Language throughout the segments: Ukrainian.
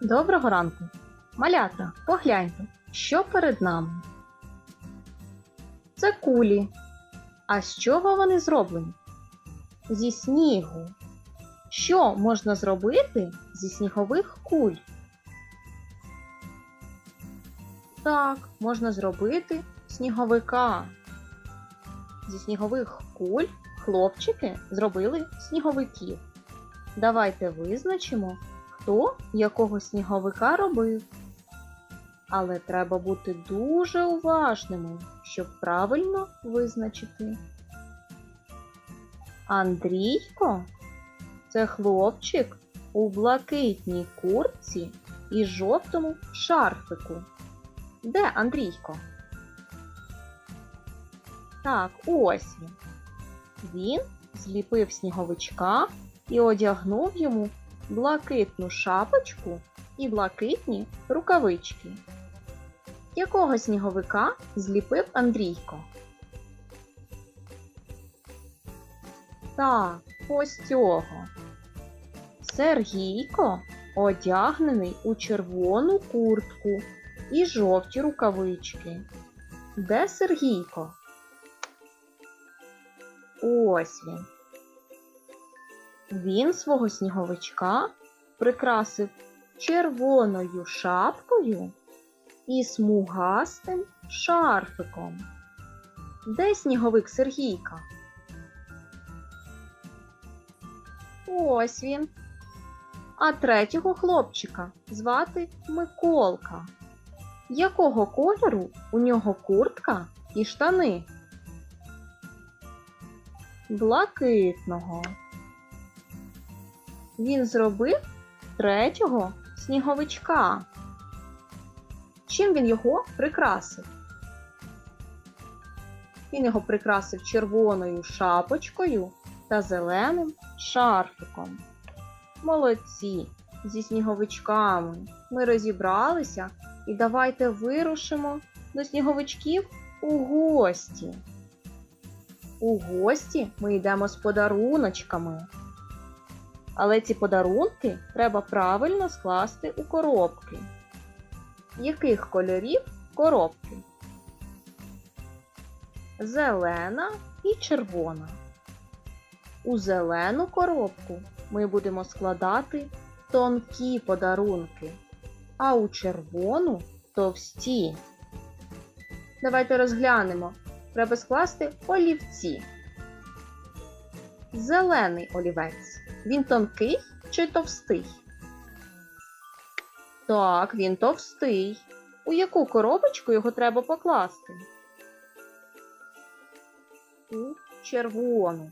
Доброго ранку. Малята, погляньте, що перед нами. Це кулі. А з чого вони зроблені? Зі снігу. Що можна зробити зі снігових куль? Так, можна зробити сніговика. Зі снігових куль хлопчики зробили сніговиків. Давайте визначимо, хто якого сніговика робив. Але треба бути дуже уважними, щоб правильно визначити. Андрійко це хлопчик у блакитній куртці і жовтому шарфику. Де Андрійко? Так, ось він. Він зліпив сніговичка і одягнув йому блакитну шапочку і блакитні рукавички. Якого сніговика зліпив Андрійко? Так, ось цього. Сергійко одягнений у червону куртку і жовті рукавички. Де Сергійко? Ось він. Він свого сніговичка прикрасив червоною шапкою і смугастим шарфиком. Де сніговик Сергійка? Ось він. А третього хлопчика звати Миколка. Якого кольору у нього куртка і штани? Блакитного. Він зробив третього сніговичка. Чим він його прикрасив? Він його прикрасив червоною шапочкою та зеленим шарфиком. Молодці! Зі сніговичками ми розібралися і давайте вирушимо до сніговичків у гості. У гості ми йдемо з подаруночками. Але ці подарунки треба правильно скласти у коробки. Яких кольорів коробки? Зелена і червона. У зелену коробку ми будемо складати тонкі подарунки, а у червону товсті. Давайте розглянемо. Треба скласти олівці. Зелений олівець. Він тонкий чи товстий? Так, він товстий. У яку коробочку його треба покласти? У червону.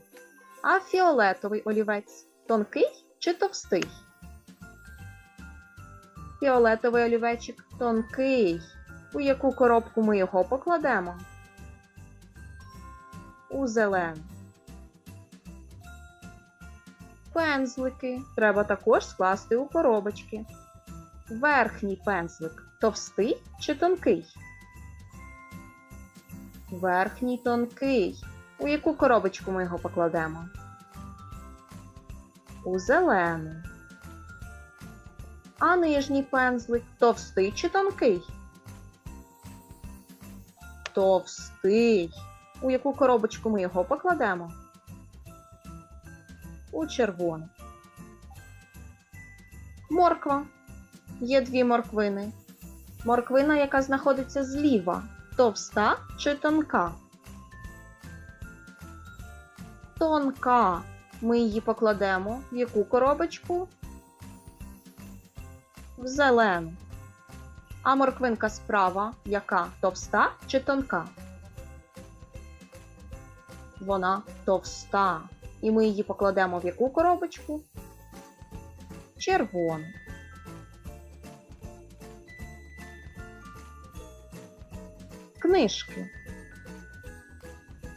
А фіолетовий олівець тонкий чи товстий? Фіолетовий олівечик тонкий. У яку коробку ми його покладемо? У зелену. Пензлики треба також скласти у коробочки. Верхній пензлик товстий чи тонкий? Верхній тонкий. У яку коробочку ми його покладемо? У зелену. А нижній пензлик товстий чи тонкий? Товстий. У яку коробочку ми його покладемо? У червону. Морква. Є дві морквини. Морквина, яка знаходиться зліва, товста чи тонка? Тонка. Ми її покладемо в яку коробочку? В зелену. А морквинка справа яка? Товста чи тонка? Вона товста. І ми її покладемо в яку коробочку? Червону. Книжки.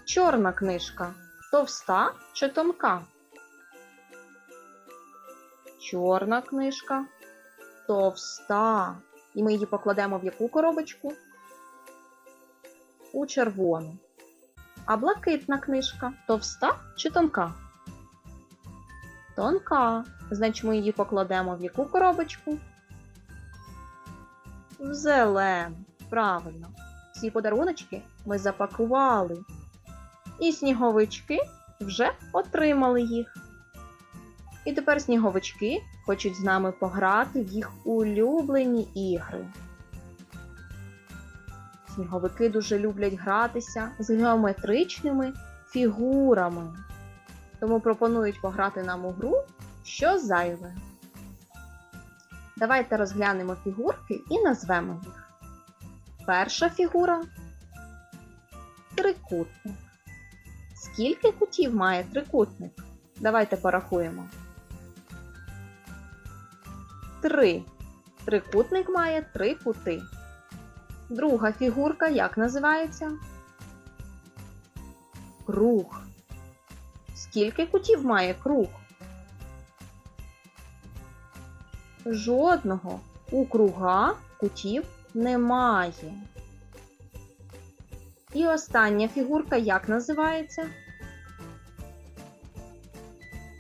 Чорна книжка. Товста чи тонка? Чорна книжка. Товста. І ми її покладемо в яку коробочку? У червону. А блакитна книжка товста чи тонка? Тонка. Значить, ми її покладемо в яку коробочку? В зелену. Правильно. Всі подаруночки ми запакували. І сніговички вже отримали їх. І тепер сніговички хочуть з нами пограти в їх улюблені ігри. Сніговики дуже люблять гратися з геометричними фігурами. Тому пропонують пограти нам у гру що зайве. Давайте розглянемо фігурки і назвемо їх. Перша фігура трикутник. Скільки кутів має трикутник? Давайте порахуємо. Три. Трикутник має три кути. Друга фігурка як називається? Круг. Скільки кутів має круг? Жодного у круга кутів немає. І остання фігурка як називається?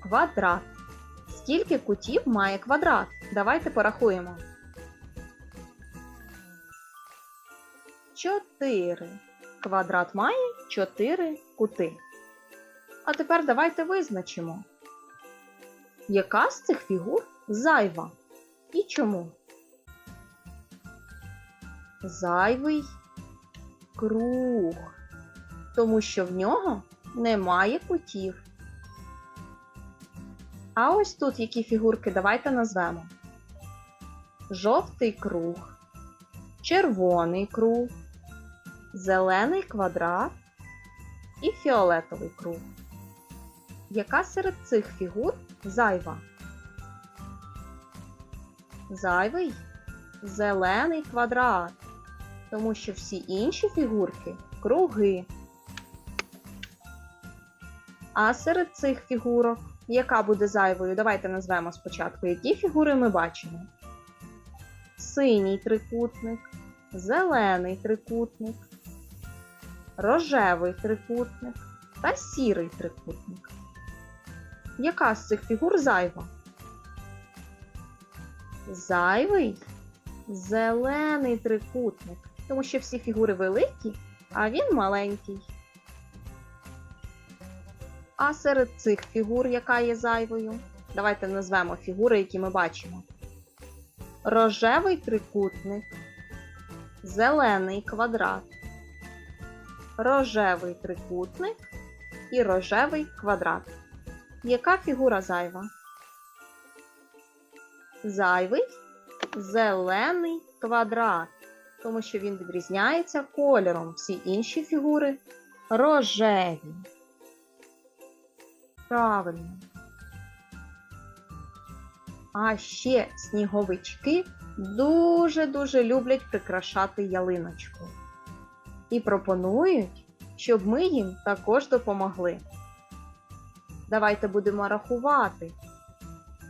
Квадрат. Скільки кутів має квадрат? Давайте порахуємо. Чотири. Квадрат має чотири кути. А тепер давайте визначимо, яка з цих фігур зайва і чому? Зайвий круг, тому що в нього немає кутів. А ось тут які фігурки давайте назвемо: жовтий круг, червоний круг, зелений квадрат і фіолетовий круг. Яка серед цих фігур зайва? Зайвий зелений квадрат, тому що всі інші фігурки круги. А серед цих фігурок, яка буде зайвою, давайте назвемо спочатку, які фігури ми бачимо. Синій трикутник, зелений трикутник, рожевий трикутник та сірий трикутник. Яка з цих фігур зайва? Зайвий зелений трикутник, тому що всі фігури великі, а він маленький. А серед цих фігур, яка є зайвою, давайте назвемо фігури, які ми бачимо. Рожевий трикутник, зелений квадрат, рожевий трикутник і рожевий квадрат. Яка фігура зайва? Зайвий зелений квадрат, тому що він відрізняється кольором. Всі інші фігури рожеві. Правильно. А ще сніговички дуже-дуже люблять прикрашати ялиночку. І пропонують, щоб ми їм також допомогли. Давайте будемо рахувати,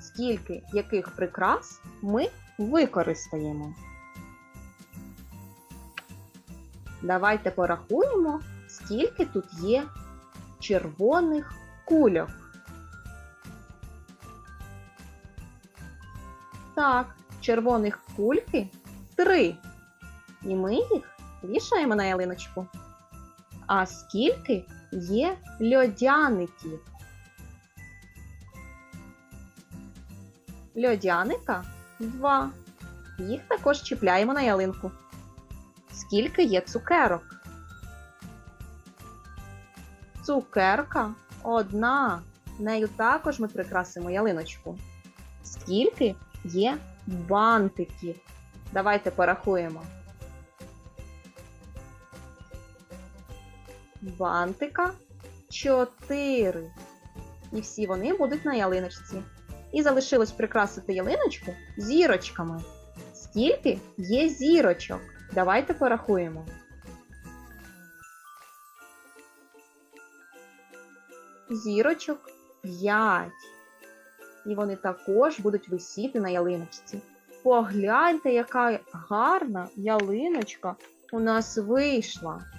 скільки яких прикрас ми використаємо. Давайте порахуємо, скільки тут є червоних кульок. Так, червоних кульки три. І ми їх вішаємо на ялиночку. А скільки є льодяників? Льодяника два. Їх також чіпляємо на ялинку. Скільки є цукерок? Цукерка одна. Нею також ми прикрасимо ялиночку. Скільки є бантиків? Давайте порахуємо. Бантика чотири. І всі вони будуть на ялиночці. І залишилось прикрасити ялиночку зірочками. Скільки є зірочок? Давайте порахуємо. Зірочок 5. І вони також будуть висіти на ялиночці. Погляньте, яка гарна ялиночка у нас вийшла.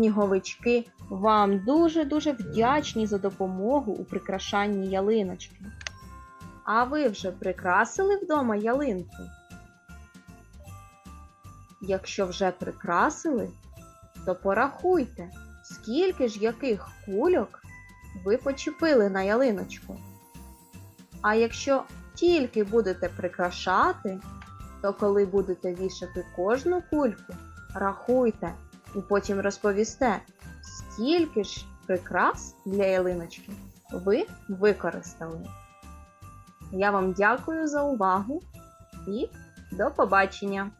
Сніговички вам дуже-дуже вдячні за допомогу у прикрашанні ялиночки. А ви вже прикрасили вдома ялинку? якщо вже прикрасили, то порахуйте, скільки ж яких кульок ви почепили на ялиночку. А якщо тільки будете прикрашати, то коли будете вішати кожну кульку, рахуйте і потім розповісте, скільки ж прикрас для ялиночки ви використали. Я вам дякую за увагу і до побачення!